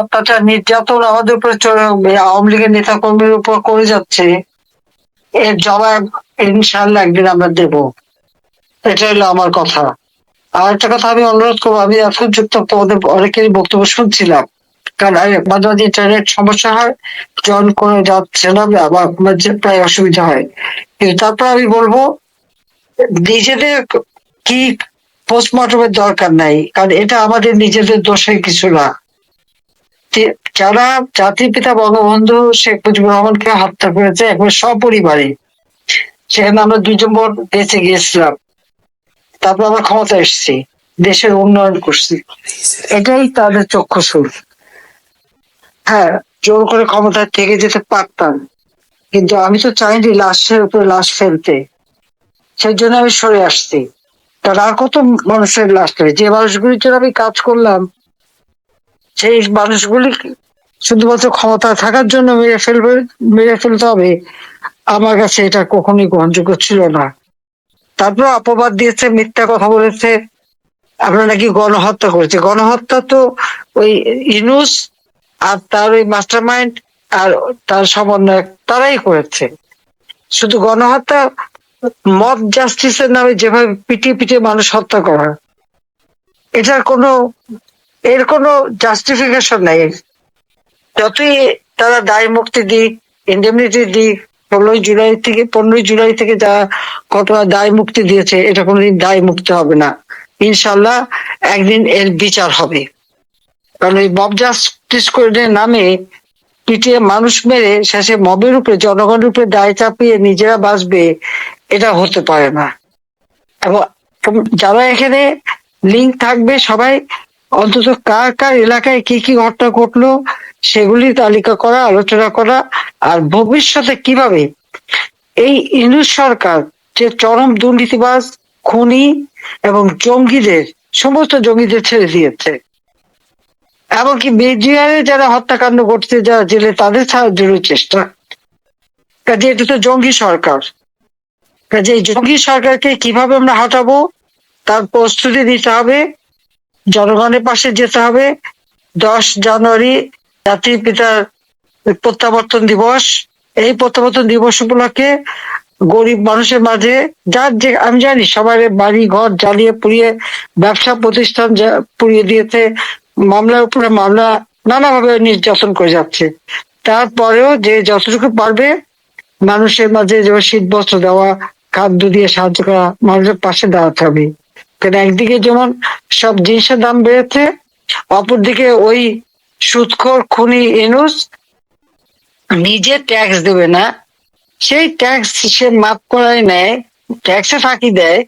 অত্যাচার নির্যাতন আমাদের উপরে আওয়ামী লীগের নেতা কর্মীর উপর করে যাচ্ছে এর জবাব ইনশাল্লাহ একদিন আমরা দেব। এটা হলো আমার কথা। আর একটা কথা আমি অনুরোধ করব, আমি এখন যুক্ত তোমাদের অনেকেরই বক্তব্য শুনছিলাম, কারণ মাঝে মাঝে ইন্টারনেট সমস্যা হয়, জন করে যাচ্ছে না, আমার মাঝে প্রায় অসুবিধা হয়। কিন্তু তারপর আমি বলব, নিজেদের কি পোস্টমর্টমের দরকার নাই, কারণ এটা আমাদের নিজেদের দোষের কিছু না। যারা জাতির পিতা বঙ্গবন্ধু শেখ মুজিবুর রহমানকে হত্যা করেছে, একবার সপরিবারে। সেখানে আমরা দুজন বোন বেঁচে গিয়েছিলাম। তারপর আমরা ক্ষমতা এসেছি, দেশের উন্নয়ন করছি। এটাই তাদের চক্ষুসুর হ্যাঁ জোর করে ক্ষমতায় থেকে যেতে পারতাম। কিন্তু আমি তো চাইনি লাশের উপরে লাশ ফেলতে। সেই জন্য আমি সরে আসছি। তার আর কত মানুষের লাশ যে মানুষগুলির জন্য আমি কাজ করলাম সেই মানুষগুলি শুধুমাত্র ক্ষমতায় থাকার জন্য মেরে ফেলবে, মেরে ফেলতে হবে। আমার কাছে এটা কখনোই গ্রহণযোগ্য ছিল না। তারপর অপবাদ দিয়েছে, মিথ্যা কথা বলেছে। আমরা নাকি গণহত্যা করেছি। গণহত্যা তো ওই ইনুস আর তার ওই মাস্টার মাইন্ড আর তার সমন্বয়ক তারাই করেছে। শুধু গণহত্যা, মব জাস্টিসের নামে যেভাবে পিটিয়ে পিটিয়ে মানুষ হত্যা করা। এটার কোনো এর কোনো জাস্টিফিকেশন নাই। যতই তারা দায় মুক্তি দিক ইন্ডেমনিটি দিক, ষোলোই জুলাই থেকে, পনেরোই জুলাই থেকে যা কত দায় মুক্তি দিয়েছে, এটা কোনোদিন দায় মুক্তি হবে না। ইনশাল্লাহ একদিন এর বিচার হবে। কারণ এই মব জাস্টিস করে নামে পিটিয়ে মানুষ মেরে শেষে মবের উপরে জনগণের উপরে দায় চাপিয়ে নিজেরা বাঁচবে, এটা হতে পারে না। এবং যারা এখানে লিঙ্ক থাকবে সবাই অন্তত কার কার এলাকায় কি কি ঘটনা ঘটলো সেগুলি তালিকা করা, আলোচনা করা, আর ভবিষ্যতে কীভাবে এই ইন্দু সরকার যে চরম দুর্নীতিবাজ, খুনি এবং জঙ্গিদের, সমস্ত জঙ্গিদের ছেড়ে দিয়েছে। এমনকি বিজিআরে যারা হত্যাকাণ্ড করছে যারা জেলে, তাদের সাহায্যের চেষ্টা। কাজে এটা তো জঙ্গি সরকার। কাজে এই জঙ্গি সরকারকে কীভাবে আমরা হটাবো, তার প্রস্তুতি নিতে হবে জনগণের পাশে যেতে হবে। দশ জানুয়ারি জাতির পিতার প্রত্যাবর্তন দিবস। এই প্রত্যাবর্তন দিবস উপলক্ষে গরিব মানুষের মাঝে যার যে, আমি জানি সবার বাড়ি, ঘর জ্বালিয়ে পুড়িয়ে ব্যবসা প্রতিষ্ঠান পুড়িয়ে দিয়েছে, মামলার উপরে মামলা নানাভাবে নির্যাতন করে যাচ্ছে। তারপরেও যে যতটুকু পারবে মানুষের মাঝে যেমন শীত বস্ত্র দেওয়া, খাদ্য দিয়ে সাহায্য করা, মানুষের পাশে দাঁড়াতে হবে। কারণ একদিকে যেমন সব জিনিসের দাম বেড়েছে, অপরদিকে ওই সুৎখর খুনি এনুস নিজে ট্যাক্স দেবে না। সেই ট্যাক্স সে মাফ করাই নেয় ট্যাক্সে ফাঁকি দেয়।